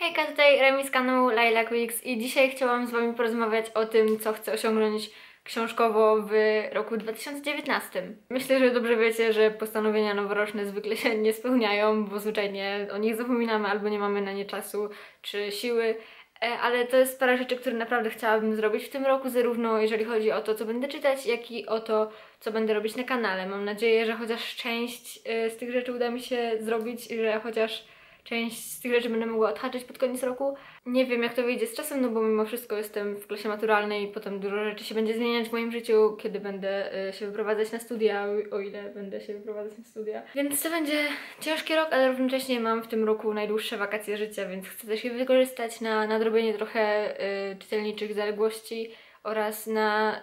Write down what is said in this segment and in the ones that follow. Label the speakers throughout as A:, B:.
A: Hejka, tutaj Remi z kanału Lilac Weeks i dzisiaj chciałam z Wami porozmawiać o tym, co chcę osiągnąć książkowo w roku 2019. Myślę, że dobrze wiecie, że postanowienia noworoczne zwykle się nie spełniają, bo zwyczajnie o nich zapominamy albo nie mamy na nie czasu czy siły, E, ale to jest parę rzeczy, które naprawdę chciałabym zrobić w tym roku, zarówno jeżeli chodzi o to, co będę czytać, jak i o to, co będę robić na kanale. Mam nadzieję, że chociaż część e, z tych rzeczy uda mi się zrobić i że chociaż część z tych rzeczy będę mogła odhaczyć pod koniec roku. Nie wiem jak to wyjdzie z czasem, no bo mimo wszystko jestem w klasie maturalnej i potem dużo rzeczy się będzie zmieniać w moim życiu, kiedy będę y, się wyprowadzać na studia, o ile będę się wyprowadzać na studia. Więc to będzie ciężki rok, ale równocześnie mam w tym roku najdłuższe wakacje życia, więc chcę też je wykorzystać na nadrobienie trochę y, czytelniczych zaległości oraz na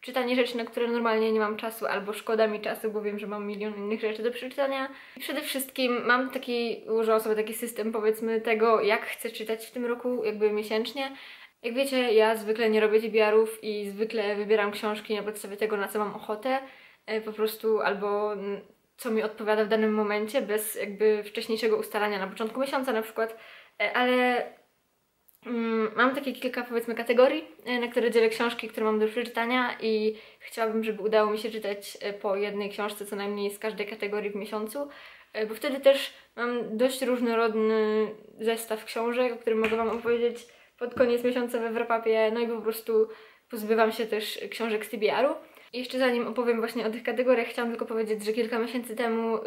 A: czytanie rzeczy, na które normalnie nie mam czasu, albo szkoda mi czasu, bo wiem, że mam milion innych rzeczy do przeczytania. I przede wszystkim mam taki, ułożyłam sobie taki system, powiedzmy, tego, jak chcę czytać w tym roku, jakby miesięcznie. Jak wiecie, ja zwykle nie robię TBR-ów i zwykle wybieram książki na podstawie tego, na co mam ochotę, e, po prostu, albo co mi odpowiada w danym momencie, bez jakby wcześniejszego ustalania na początku miesiąca na przykład, e, ale mam takie kilka powiedzmy kategorii, e, na które dzielę książki, które mam do przeczytania i chciałabym, żeby udało mi się czytać e, po jednej książce co najmniej z każdej kategorii w miesiącu, e, bo wtedy też mam dość różnorodny zestaw książek, o którym mogę Wam opowiedzieć pod koniec miesiąca we Wrapapie, no i po prostu pozbywam się też książek z TBR-u. I jeszcze zanim opowiem właśnie o tych kategoriach, chciałam tylko powiedzieć, że kilka miesięcy temu y,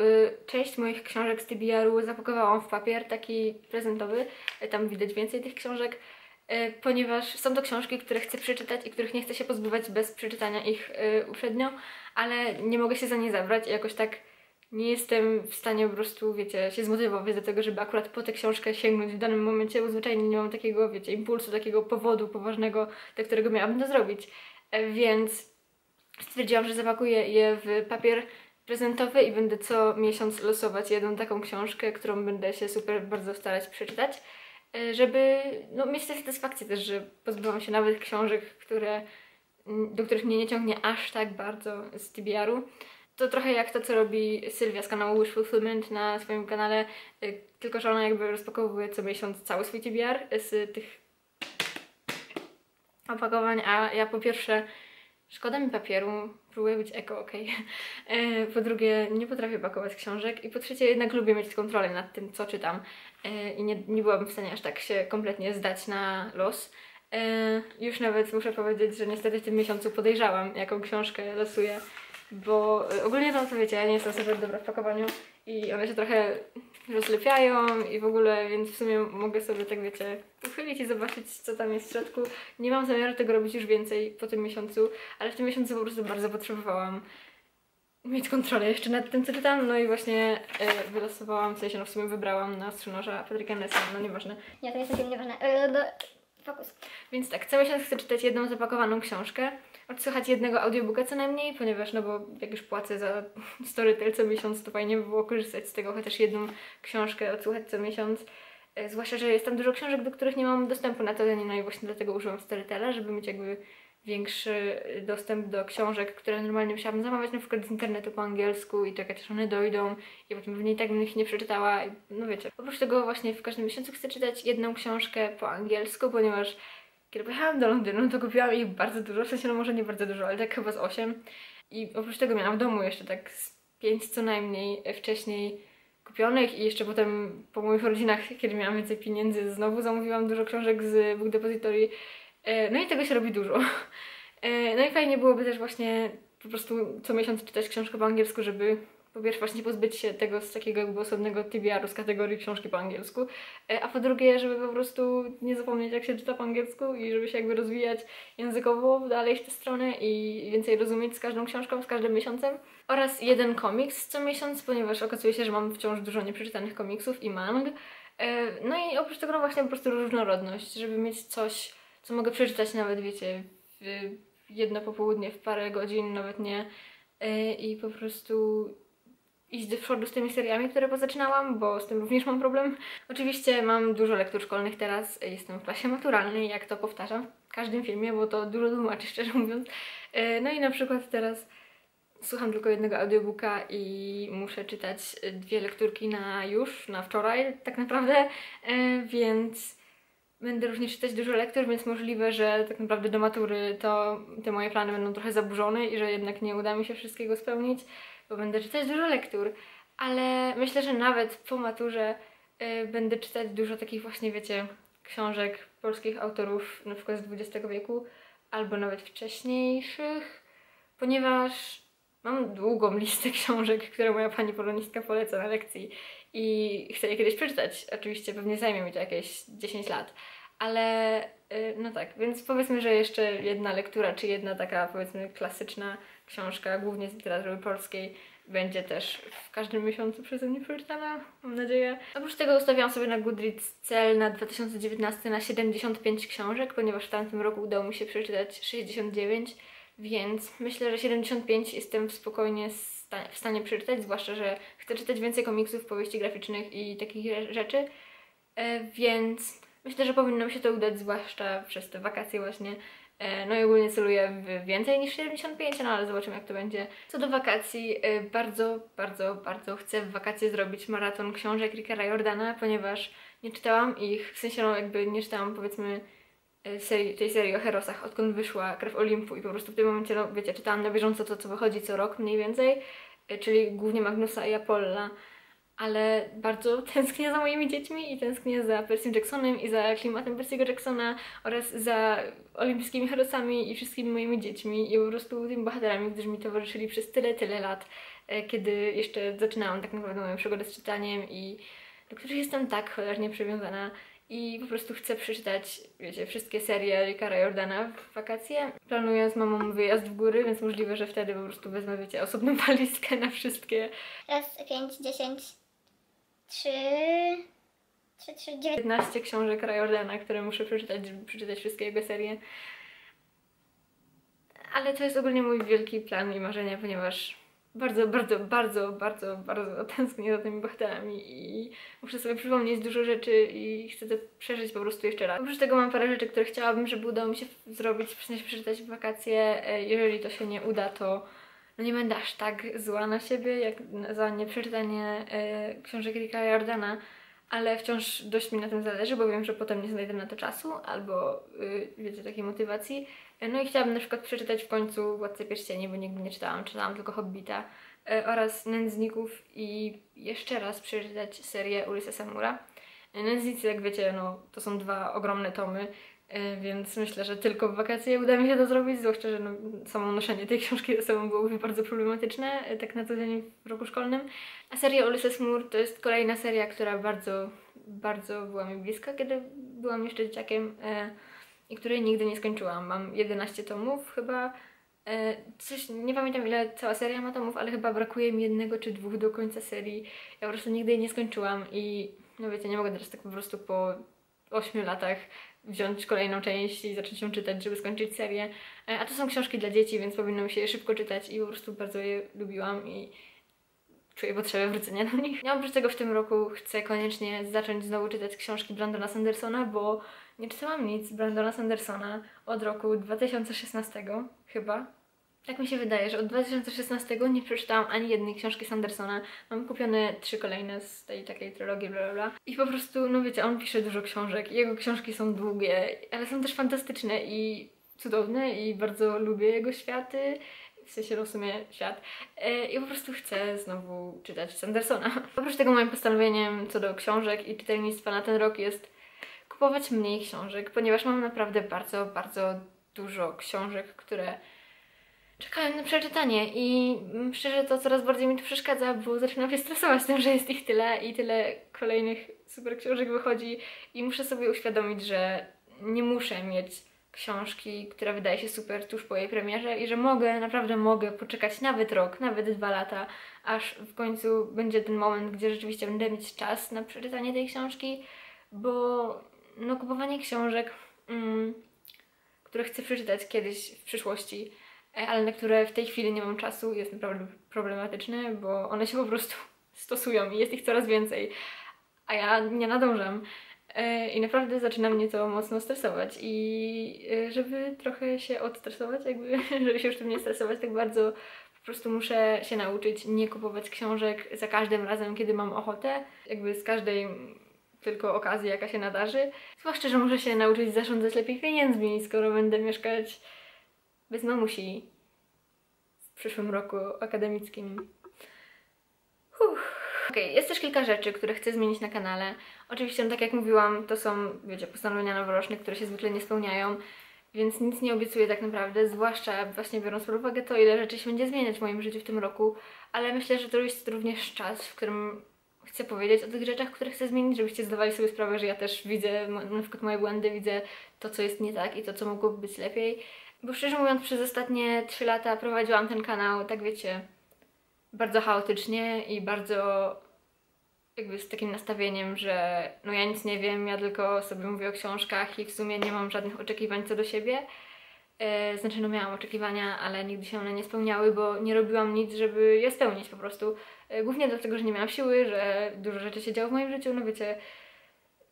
A: część moich książek z TBR-u zapakowałam w papier, taki prezentowy, y, tam widać więcej tych książek, y, ponieważ są to książki, które chcę przeczytać i których nie chcę się pozbywać bez przeczytania ich y, uprzednio, ale nie mogę się za nie zabrać i jakoś tak nie jestem w stanie po prostu, wiecie, się zmotywować do tego, żeby akurat po tę książkę sięgnąć w danym momencie, bo zwyczajnie nie mam takiego, wiecie, impulsu, takiego powodu poważnego, do którego miałabym to zrobić. E, więc stwierdziłam, że zapakuję je w papier prezentowy i będę co miesiąc losować jedną taką książkę, którą będę się super bardzo starać przeczytać, e, żeby no, mieć tę satysfakcję też, że pozbyłam się nawet książek, które, do których mnie nie ciągnie aż tak bardzo z TBR-u. To trochę jak to, co robi Sylwia z kanału Wish Fulfillment na swoim kanale, e, tylko że ona jakby rozpakowuje co miesiąc cały swój TBR z tych opakowań, a ja po pierwsze Szkoda mi papieru, próbuję być eko, ok. E, po drugie, nie potrafię pakować książek. I po trzecie, jednak lubię mieć kontrolę nad tym, co czytam. E, I nie, nie byłabym w stanie aż tak się kompletnie zdać na los. E, już nawet muszę powiedzieć, że niestety w tym miesiącu podejrzałam, jaką książkę losuję. Bo ogólnie to, to wiecie, ja nie jestem super dobra w pakowaniu i one się trochę rozlepiają i w ogóle, więc w sumie mogę sobie tak wiecie uchylić i zobaczyć co tam jest w środku. Nie mam zamiaru tego robić już więcej po tym miesiącu, ale w tym miesiącu po prostu bardzo potrzebowałam mieć kontrolę jeszcze nad tym co czytam, no i właśnie e, wylosowałam, w sensie no w sumie wybrałam na strzynorza Patryka Nessa, no nieważne.
B: Nie, to jest takie nieważne. Do... Fokus.
A: Więc tak, co miesiąc chcę czytać jedną zapakowaną książkę, odsłuchać jednego audiobooka co najmniej, ponieważ no bo jak już płacę za Storytel co miesiąc, to fajnie by było korzystać z tego, chociaż jedną książkę odsłuchać co miesiąc. E, zwłaszcza, że jest tam dużo książek, do których nie mam dostępu na co dzień, no i właśnie dlatego użyłam Storytela, żeby mieć jakby większy dostęp do książek, które normalnie musiałabym zamawiać na przykład z internetu po angielsku i czekać aż one dojdą i potem pewnie i tak bym ich nie przeczytała. No wiecie, oprócz tego właśnie w każdym miesiącu chcę czytać jedną książkę po angielsku, ponieważ kiedy pojechałam do Londynu, to kupiłam ich bardzo dużo, w sensie no może nie bardzo dużo, ale tak chyba z 8. I oprócz tego miałam w domu jeszcze tak z 5 co najmniej wcześniej kupionych i jeszcze potem po moich rodzinach, kiedy miałam więcej pieniędzy, znowu zamówiłam dużo książek z Book Depository. E, no i tego się robi dużo. E, no i fajnie byłoby też właśnie po prostu co miesiąc czytać książkę po angielsku, żeby po pierwsze właśnie pozbyć się tego z takiego jakby osobnego TBR-u z kategorii książki po angielsku, e, a po drugie, żeby po prostu nie zapomnieć jak się czyta po angielsku i żeby się jakby rozwijać językowo dalej w tę stronę i więcej rozumieć z każdą książką, z każdym miesiącem. Oraz jeden komiks co miesiąc, ponieważ okazuje się, że mam wciąż dużo nieprzeczytanych komiksów i mang. No i oprócz tego właśnie po prostu różnorodność, żeby mieć coś, co mogę przeczytać nawet, wiecie, w jedno popołudnie, w parę godzin, nawet nie. E, I po prostu iść do przodu z tymi seriami, które pozaczynałam, bo z tym również mam problem. Oczywiście mam dużo lektur szkolnych teraz, jestem w klasie maturalnej, jak to powtarzam w każdym filmie, bo to dużo tłumaczy, szczerze mówiąc. E, no i na przykład teraz słucham tylko jednego audiobooka i muszę czytać dwie lekturki na już, na wczoraj tak naprawdę, e, więc będę również czytać dużo lektur, więc możliwe, że tak naprawdę do matury to te moje plany będą trochę zaburzone i że jednak nie uda mi się wszystkiego spełnić, bo będę czytać dużo lektur, ale myślę, że nawet po maturze y, będę czytać dużo takich właśnie, wiecie, książek polskich autorów, na przykład z XX wieku, albo nawet wcześniejszych, ponieważ mam długą listę książek, które moja pani polonistka poleca na lekcji i chcę je kiedyś przeczytać. Oczywiście pewnie zajmie mi to jakieś 10 lat, ale y, no tak, więc powiedzmy, że jeszcze jedna lektura, czy jedna taka powiedzmy klasyczna książka, głównie z literatury polskiej, będzie też w każdym miesiącu przeze mnie przeczytana, mam nadzieję. Oprócz tego ustawiałam sobie na Goodreads cel na 2019 na 75 książek, ponieważ w tamtym roku udało mi się przeczytać 69, więc myślę, że 75 jestem spokojnie w stanie przeczytać, zwłaszcza, że chcę czytać więcej komiksów, powieści graficznych i takich rzeczy, e, więc myślę, że powinno mi się to udać, zwłaszcza przez te wakacje właśnie. E, no i ogólnie celuję w więcej niż 75, no ale zobaczymy jak to będzie. Co do wakacji, e, bardzo, bardzo, bardzo chcę w wakacje zrobić maraton książek Rickera Jordana, ponieważ nie czytałam ich, w sensie no jakby nie czytałam powiedzmy serii, tej serii o Herosach, odkąd wyszła Krew Olimpu i po prostu w tym momencie, no wiecie, czytałam na bieżąco to, co wychodzi co rok mniej więcej, czyli głównie Magnusa i Apolla, ale bardzo tęsknię za moimi dziećmi i tęsknię za Percy Jacksonem i za klimatem Percy'ego Jacksona oraz za olimpijskimi herosami i wszystkimi moimi dziećmi i po prostu tymi bohaterami, którzy mi towarzyszyli przez tyle, tyle lat, e, kiedy jeszcze zaczynałam tak naprawdę moją przygodę z czytaniem i do których jestem tak cholernie przywiązana i po prostu chcę przeczytać, wiecie, wszystkie serie Ricara Jordana w wakacje. Planuję z mamą wyjazd w góry, więc możliwe, że wtedy po prostu wezmę, wiecie, osobną walizkę na wszystkie.
B: Raz, pięć, dziesięć, trzy, trzy, trzy, dziewięć.
A: 15 książek Jordana, które muszę przeczytać, żeby przeczytać wszystkie jego serie. Ale to jest ogólnie mój wielki plan i marzenie, ponieważ bardzo, bardzo, bardzo, bardzo, bardzo tęsknię za tymi bohaterami i muszę sobie przypomnieć dużo rzeczy i chcę to przeżyć po prostu jeszcze raz. Oprócz tego mam parę rzeczy, które chciałabym, żeby udało mi się zrobić, w sensie przeczytać w wakacje. E, jeżeli to się nie uda, to no nie będę aż tak zła na siebie, jak za nieprzeczytanie e, książek Ricka Jordana, ale wciąż dość mi na tym zależy, bo wiem, że potem nie znajdę na to czasu albo, y, wiecie, takiej motywacji. No i chciałabym na przykład przeczytać w końcu Władcę Pierścieni, bo nigdy nie czytałam, czytałam tylko Hobbita e, oraz Nędzników i jeszcze raz przeczytać serię Ulyssa Samura. Nędznicy, jak wiecie, no, to są dwa ogromne tomy, e, więc myślę, że tylko w wakacje uda mi się to zrobić, zwłaszcza, że no, samo noszenie tej książki ze sobą byłoby bardzo problematyczne, e, tak na co dzień w roku szkolnym. A seria Ulysses Moore to jest kolejna seria, która bardzo, bardzo była mi bliska, kiedy byłam jeszcze dzieciakiem i której nigdy nie skończyłam. Mam 11 tomów chyba. E, coś, nie pamiętam ile cała seria ma tomów, ale chyba brakuje mi jednego czy dwóch do końca serii. Ja po prostu nigdy jej nie skończyłam i no wiecie, nie mogę teraz tak po prostu po 8 latach wziąć kolejną część i zacząć ją czytać, żeby skończyć serię. E, a to są książki dla dzieci, więc powinno mi się je szybko czytać i po prostu bardzo je lubiłam i czuję potrzebę wrócenia do nich. Ja oprócz tego w tym roku chcę koniecznie zacząć znowu czytać książki Brandona Sandersona, bo nie czytałam nic Brandona Sandersona od roku 2016 chyba. Tak mi się wydaje, że od 2016 nie przeczytałam ani jednej książki Sandersona. Mam kupione trzy kolejne z tej takiej trylogii, bla bla bla. I po prostu, no wiecie, on pisze dużo książek. Jego książki są długie, ale są też fantastyczne i cudowne i bardzo lubię jego światy w sensie w sumie świat. E, I po prostu chcę znowu czytać Sandersona. Oprócz tego moim postanowieniem co do książek i czytelnictwa na ten rok jest kupować mniej książek, ponieważ mam naprawdę bardzo, bardzo dużo książek, które czekają na przeczytanie i szczerze to coraz bardziej mi to przeszkadza, bo zaczynam się stresować tym, że jest ich tyle i tyle kolejnych super książek wychodzi i muszę sobie uświadomić, że nie muszę mieć książki, która wydaje się super tuż po jej premierze i że mogę, naprawdę mogę poczekać nawet rok, nawet dwa lata, aż w końcu będzie ten moment, gdzie rzeczywiście będę mieć czas na przeczytanie tej książki, bo no kupowanie książek, mm, które chcę przeczytać kiedyś w przyszłości, e, ale na które w tej chwili nie mam czasu, jest naprawdę problematyczne, bo one się po prostu stosują i jest ich coraz więcej, a ja nie nadążam. E, I naprawdę zaczyna mnie to mocno stresować i e, żeby trochę się odstresować, jakby, żeby się już tym nie stresować tak bardzo, Po prostu muszę się nauczyć nie kupować książek za każdym razem, kiedy mam ochotę, jakby z każdej tylko okazji, jaka się nadarzy. Zwłaszcza, że muszę się nauczyć zarządzać lepiej pieniędzmi, skoro będę mieszkać bez mamusi w przyszłym roku akademickim. Uff. Okay, jest też kilka rzeczy, które chcę zmienić na kanale. Oczywiście, no tak jak mówiłam, to są, wiecie, postanowienia noworoczne, które się zwykle nie spełniają, więc nic nie obiecuję tak naprawdę, zwłaszcza właśnie biorąc pod uwagę to, ile rzeczy się będzie zmieniać w moim życiu w tym roku, ale myślę, że to jest również czas, w którym chcę powiedzieć o tych rzeczach, które chcę zmienić, żebyście zdawali sobie sprawę, że ja też widzę na przykład moje błędy, widzę to, co jest nie tak i to, co mogłoby być lepiej. Bo szczerze mówiąc, przez ostatnie 3 lata prowadziłam ten kanał, tak wiecie, bardzo chaotycznie i bardzo jakby z takim nastawieniem, że no ja nic nie wiem, ja tylko sobie mówię o książkach i w sumie nie mam żadnych oczekiwań co do siebie. Yy, znaczy no miałam oczekiwania, ale nigdy się one nie spełniały, bo nie robiłam nic, żeby je spełnić po prostu. Yy, głównie dlatego, że nie miałam siły, że dużo rzeczy się działo w moim życiu, no wiecie,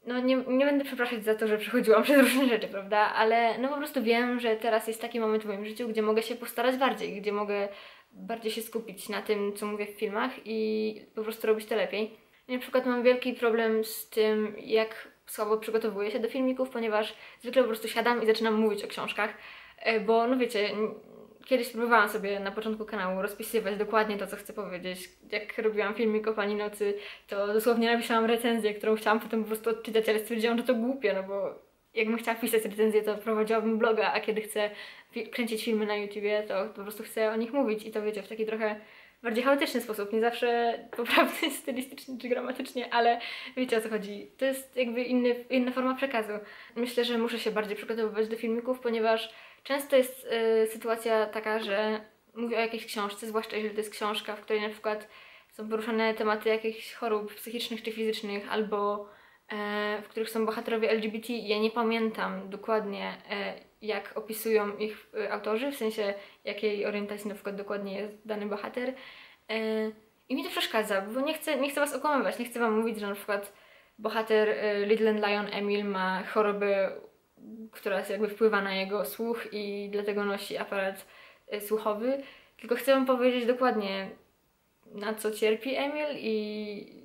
A: no nie, nie będę przepraszać za to, że przechodziłam przez różne rzeczy, prawda? Ale no po prostu wiem, że teraz jest taki moment w moim życiu, gdzie mogę się postarać bardziej, gdzie mogę bardziej się skupić na tym, co mówię w filmach i po prostu robić to lepiej. I na przykład mam wielki problem z tym, jak słabo przygotowuję się do filmików, ponieważ zwykle po prostu siadam i zaczynam mówić o książkach, e, bo no wiecie, kiedyś próbowałam sobie na początku kanału rozpisywać dokładnie to, co chcę powiedzieć. Jak robiłam filmik o Pani Nocy, to dosłownie napisałam recenzję, którą chciałam potem po prostu odczytać, ale stwierdziłam, że to głupie, no bo jakbym chciała pisać recenzję, to prowadziłabym bloga, a kiedy chcę kręcić filmy na YouTubie, to po prostu chcę o nich mówić i to wiecie, w taki trochę bardziej chaotyczny sposób, nie zawsze poprawny stylistycznie czy gramatycznie, ale wiecie o co chodzi. To jest jakby inny, inna forma przekazu. Myślę, że muszę się bardziej przygotowywać do filmików, ponieważ często jest y, sytuacja taka, że mówię o jakiejś książce, zwłaszcza jeżeli to jest książka, w której na przykład są poruszane tematy jakichś chorób psychicznych czy fizycznych, albo e, w których są bohaterowie LGBT. Ja nie pamiętam dokładnie, e, jak opisują ich e, autorzy, w sensie jakiej orientacji na przykład dokładnie jest dany bohater. I mi to przeszkadza, bo nie chcę, nie chcę Was okłamywać, nie chcę Wam mówić, że na przykład bohater Little and Lion Emil ma chorobę, która jakby wpływa na jego słuch i dlatego nosi aparat słuchowy, tylko chcę Wam powiedzieć dokładnie, na co cierpi Emil i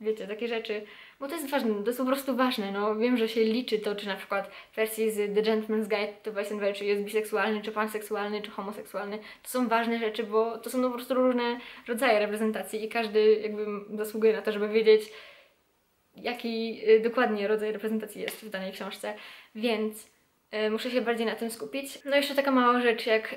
A: wiecie, takie rzeczy, bo to jest ważne, to jest po prostu ważne, no. Wiem, że się liczy to, czy na przykład w wersji z The Gentleman's Guide to and czy jest biseksualny, czy panseksualny, czy homoseksualny, to są ważne rzeczy, bo to są po prostu różne rodzaje reprezentacji i każdy jakby zasługuje na to, żeby wiedzieć, jaki y, dokładnie rodzaj reprezentacji jest w danej książce, więc y, muszę się bardziej na tym skupić. No jeszcze taka mała rzecz, jak y,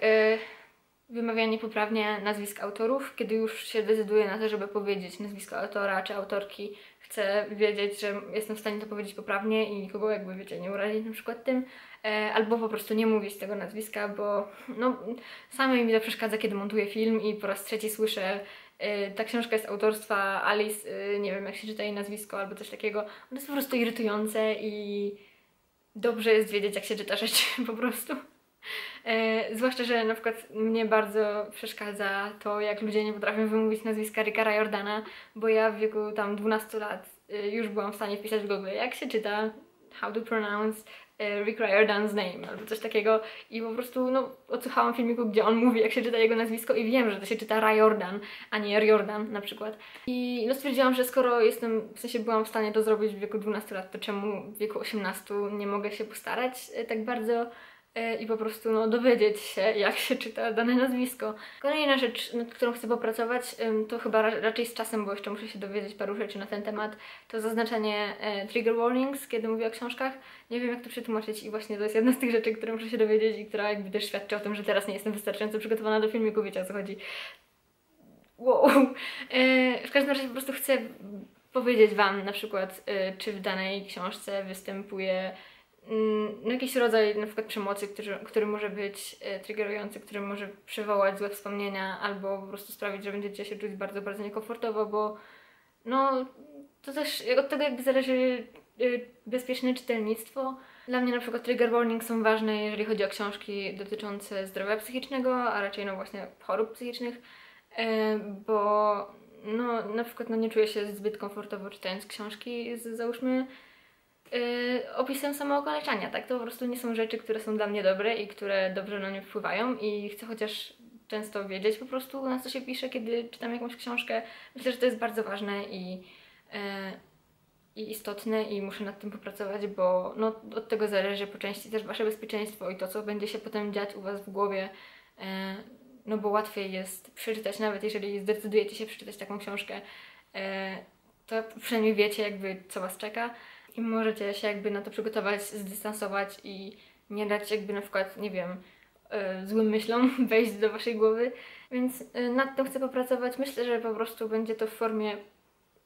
A: wymawianie poprawnie nazwisk autorów, kiedy już się decyduję na to, żeby powiedzieć nazwisko autora czy autorki, chcę wiedzieć, że jestem w stanie to powiedzieć poprawnie i nikogo jakby, wiecie, nie urazić na przykład tym, e, albo po prostu nie mówić tego nazwiska, bo no, samej mi to przeszkadza, kiedy montuję film i po raz trzeci słyszę e, ta książka jest autorstwa Alice, e, nie wiem jak się czyta jej nazwisko albo coś takiego. To jest po prostu irytujące i dobrze jest wiedzieć, jak się czyta rzeczy po prostu. E, zwłaszcza, że na przykład mnie bardzo przeszkadza to, jak ludzie nie potrafią wymówić nazwiska Rickara Jordana, bo ja w wieku tam 12 lat y, już byłam w stanie wpisać w Google, jak się czyta, how to pronounce y, Rick Riordan's name, albo coś takiego i po prostu, no, odsłuchałam filmiku, gdzie on mówi, jak się czyta jego nazwisko i wiem, że to się czyta Riordan, a nie Riordan na przykład. I no stwierdziłam, że skoro jestem, w sensie byłam w stanie to zrobić w wieku 12 lat, to czemu w wieku 18 nie mogę się postarać tak bardzo E, i po prostu no, dowiedzieć się, jak się czyta dane nazwisko. Kolejna rzecz, nad którą chcę popracować, to chyba raczej z czasem, bo jeszcze muszę się dowiedzieć paru rzeczy na ten temat, to zaznaczenie e, trigger warnings, kiedy mówię o książkach. Nie wiem, jak to przetłumaczyć i właśnie to jest jedna z tych rzeczy, które muszę się dowiedzieć i która jakby też świadczy o tym, że teraz nie jestem wystarczająco przygotowana do filmiku, wiecie o co chodzi. Wow. E, w każdym razie po prostu chcę powiedzieć Wam na przykład, czy w danej książce występuje no, jakiś rodzaj na przykład przemocy, który, który może być e, triggerujący, który może przywołać złe wspomnienia albo po prostu sprawić, że będziecie się czuć bardzo, bardzo niekomfortowo, bo no to też od tego jakby zależy e, bezpieczne czytelnictwo. Dla mnie na przykład trigger warning są ważne, jeżeli chodzi o książki dotyczące zdrowia psychicznego, a raczej no właśnie chorób psychicznych, e, bo no na przykład no nie czuję się zbyt komfortowo czytając książki z załóżmy yy, opisem samookaleczania, tak? To po prostu nie są rzeczy, które są dla mnie dobre i które dobrze na mnie wpływają i chcę chociaż często wiedzieć po prostu, na co się pisze, kiedy czytam jakąś książkę. Myślę, że to jest bardzo ważne i, e, i istotne i muszę nad tym popracować, bo no, od tego zależy po części też Wasze bezpieczeństwo i to, co będzie się potem dziać u Was w głowie. E, no bo łatwiej jest przeczytać, nawet jeżeli zdecydujecie się przeczytać taką książkę, e, to przynajmniej wiecie jakby co Was czeka i możecie się jakby na to przygotować, zdystansować i nie dać jakby na przykład, nie wiem, y, złym myślom wejść do Waszej głowy, więc y, nad tym chcę popracować. Myślę, że po prostu będzie to w formie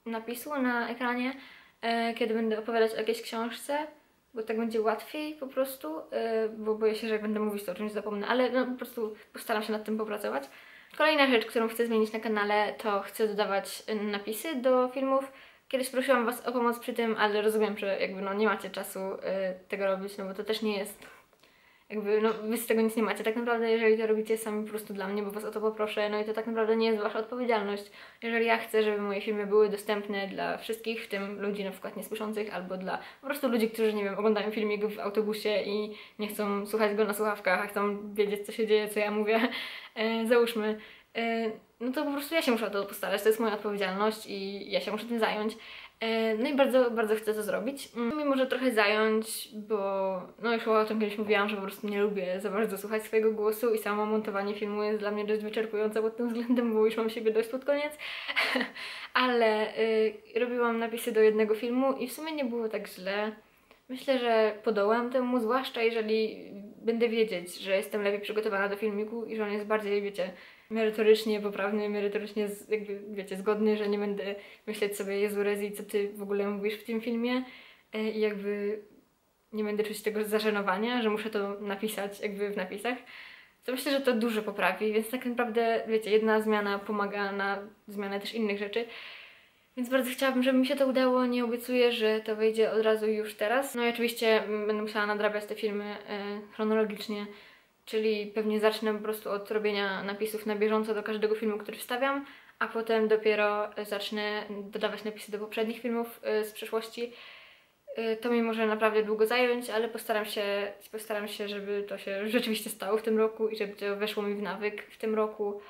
A: napisu na ekranie, y, kiedy będę opowiadać o jakiejś książce, bo tak będzie łatwiej po prostu, bo boję się, że jak będę mówić to o czymś zapomnę, ale no, po prostu postaram się nad tym popracować. Kolejna rzecz, którą chcę zmienić na kanale, to chcę dodawać napisy do filmów. Kiedyś prosiłam Was o pomoc przy tym, ale rozumiem, że jakby no nie macie czasu y, tego robić, no bo to też nie jest jakby, no wy z tego nic nie macie. Tak naprawdę, jeżeli to robicie sami po prostu dla mnie, bo was o to poproszę, no i to tak naprawdę nie jest wasza odpowiedzialność. Jeżeli ja chcę, żeby moje filmy były dostępne dla wszystkich, w tym ludzi na przykład niesłyszących, albo dla po prostu ludzi, którzy, nie wiem, oglądają filmik w autobusie i nie chcą słuchać go na słuchawkach, a chcą wiedzieć, co się dzieje, co ja mówię, e, załóżmy, e, no to po prostu ja się muszę o to postarać, to jest moja odpowiedzialność i ja się muszę tym zająć. E, no i bardzo, bardzo chcę to zrobić. Mm, mi może trochę zająć, bo no już o tym kiedyś mówiłam, że po prostu nie lubię za bardzo słuchać swojego głosu i samo montowanie filmu jest dla mnie dość wyczerpujące pod tym względem, bo już mam siebie dość pod koniec. Ale y, robiłam napisy do jednego filmu i w sumie nie było tak źle. Myślę, że podołam temu, zwłaszcza jeżeli będę wiedzieć, że jestem lepiej przygotowana do filmiku i że on jest bardziej, wiecie, merytorycznie poprawny, merytorycznie jakby, wiecie, zgodny, że nie będę myśleć sobie, Jezu Rezi, co ty w ogóle mówisz w tym filmie e, i jakby nie będę czuć tego zażenowania, że muszę to napisać jakby w napisach. To myślę, że to dużo poprawi, więc tak naprawdę, wiecie, jedna zmiana pomaga na zmianę też innych rzeczy. Więc bardzo chciałabym, żeby mi się to udało. Nie obiecuję, że to wyjdzie od razu już teraz. No i oczywiście będę musiała nadrabiać te filmy e, chronologicznie czyli pewnie zacznę po prostu od robienia napisów na bieżąco do każdego filmu, który wstawiam, a potem dopiero zacznę dodawać napisy do poprzednich filmów y, z przeszłości. Y, to mi może naprawdę długo zająć, ale postaram się, postaram się, żeby to się rzeczywiście stało w tym roku i żeby to weszło mi w nawyk w tym roku.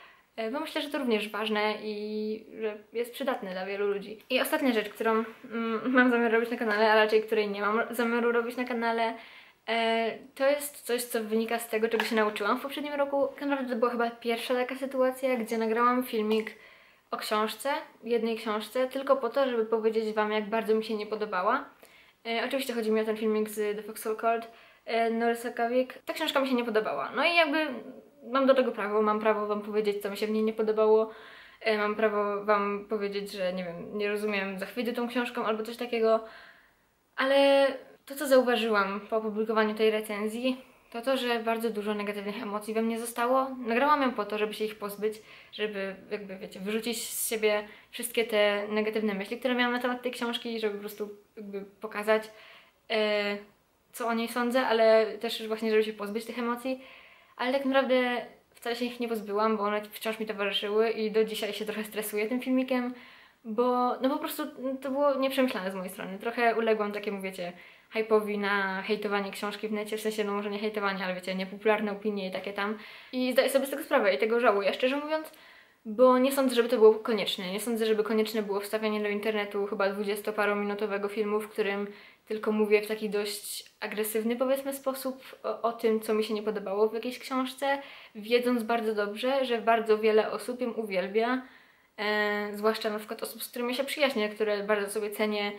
A: Bo myślę, że to również ważne i że jest przydatne dla wielu ludzi. I ostatnia rzecz, którą mm, mam zamiar robić na kanale, a raczej której nie mam zamiaru robić na kanale, E, to jest coś, co wynika z tego, czego się nauczyłam w poprzednim roku. Tak naprawdę to była chyba pierwsza taka sytuacja, gdzie nagrałam filmik o książce, jednej książce, tylko po to, żeby powiedzieć Wam, jak bardzo mi się nie podobała. E, oczywiście chodzi mi o ten filmik z The Foxhole Court e, Norisa. Ta książka mi się nie podobała. No i jakby mam do tego prawo, mam prawo Wam powiedzieć, co mi się w niej nie podobało. E, mam prawo Wam powiedzieć, że nie wiem, nie rozumiem zachwytu tą książką albo coś takiego. Ale to, co zauważyłam po opublikowaniu tej recenzji, to to, że bardzo dużo negatywnych emocji we mnie zostało. Nagrałam ją po to, żeby się ich pozbyć, żeby jakby, wiecie, wyrzucić z siebie wszystkie te negatywne myśli, które miałam na temat tej książki, żeby po prostu jakby pokazać, e, co o niej sądzę, ale też właśnie, żeby się pozbyć tych emocji. Ale tak naprawdę wcale się ich nie pozbyłam, bo one wciąż mi towarzyszyły i do dzisiaj się trochę stresuję tym filmikiem, bo no po prostu to było nieprzemyślane z mojej strony. Trochę uległam takiemu, wiecie, hype'owi na hejtowanie książki w necie, w sensie, no może nie hejtowanie, ale wiecie, niepopularne opinie i takie tam. I zdaję sobie z tego sprawę i tego żałuję, szczerze mówiąc, bo nie sądzę, żeby to było konieczne. Nie sądzę, żeby konieczne było wstawianie do internetu chyba dwudziestoparominutowego filmu, w którym tylko mówię w taki dość agresywny, powiedzmy, sposób o, o, tym, co mi się nie podobało w jakiejś książce, wiedząc bardzo dobrze, że bardzo wiele osób ją uwielbia, e, zwłaszcza na przykład osób, z którymi się przyjaźnię, które bardzo sobie cenię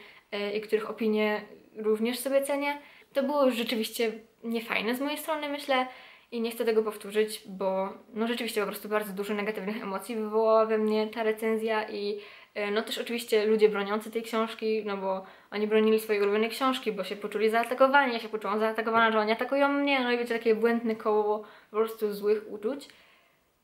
A: i których opinie również sobie cenię. To było rzeczywiście niefajne z mojej strony, myślę, i nie chcę tego powtórzyć, bo no rzeczywiście po prostu bardzo dużo negatywnych emocji wywołała we mnie ta recenzja i e, no też oczywiście ludzie broniący tej książki, no bo oni bronili swojej ulubionej książki, bo się poczuli zaatakowani, ja się poczułam zaatakowana, że oni atakują mnie, no i wiecie, takie błędne koło po prostu złych uczuć.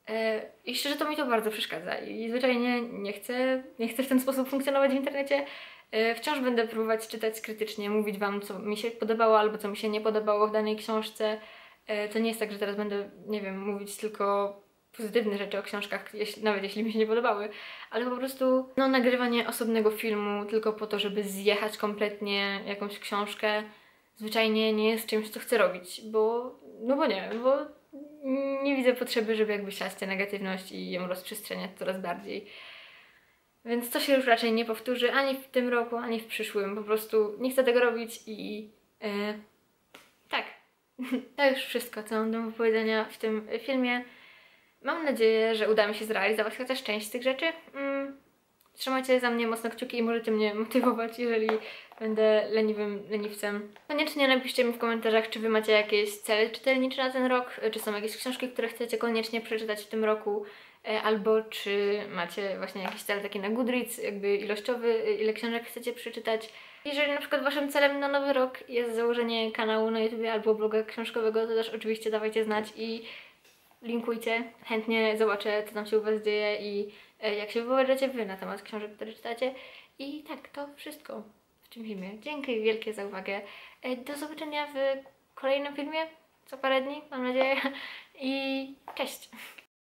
A: E, I szczerze to mi to bardzo przeszkadza i zwyczajnie nie chcę, nie chcę w ten sposób funkcjonować w internecie, E, wciąż będę próbować czytać krytycznie, mówić Wam, co mi się podobało albo co mi się nie podobało w danej książce. E, to nie jest tak, że teraz będę, nie wiem, mówić tylko pozytywne rzeczy o książkach, jeśli, nawet jeśli mi się nie podobały, ale po prostu no, nagrywanie osobnego filmu tylko po to, żeby zjechać kompletnie jakąś książkę, zwyczajnie nie jest czymś, co chcę robić, bo, no bo nie, bo nie widzę potrzeby, żeby jakby siać tę negatywność i ją rozprzestrzeniać coraz bardziej. Więc to się już raczej nie powtórzy ani w tym roku, ani w przyszłym. Po prostu nie chcę tego robić i e, tak. To już wszystko, co mam do powiedzenia w tym filmie. Mam nadzieję, że uda mi się zrealizować chociaż część z tych rzeczy. Mm, Trzymajcie za mnie mocno kciuki i możecie mnie motywować, jeżeli będę leniwym leniwcem. Koniecznie napiszcie mi w komentarzach, czy wy macie jakieś cele czytelnicze na ten rok, czy są jakieś książki, które chcecie koniecznie przeczytać w tym roku, albo czy macie właśnie jakiś cel taki na Goodreads, jakby ilościowy, e, ile książek chcecie przeczytać. Jeżeli na przykład waszym celem na nowy rok jest założenie kanału na YouTube albo bloga książkowego, to też oczywiście dawajcie znać i linkujcie. Chętnie zobaczę, co tam się u Was dzieje i e, jak się wypowiadacie Wy na temat książek, które czytacie. I tak, to wszystko w tym filmie. Dzięki wielkie za uwagę. E, Do zobaczenia w kolejnym filmie za parę dni, mam nadzieję. I cześć!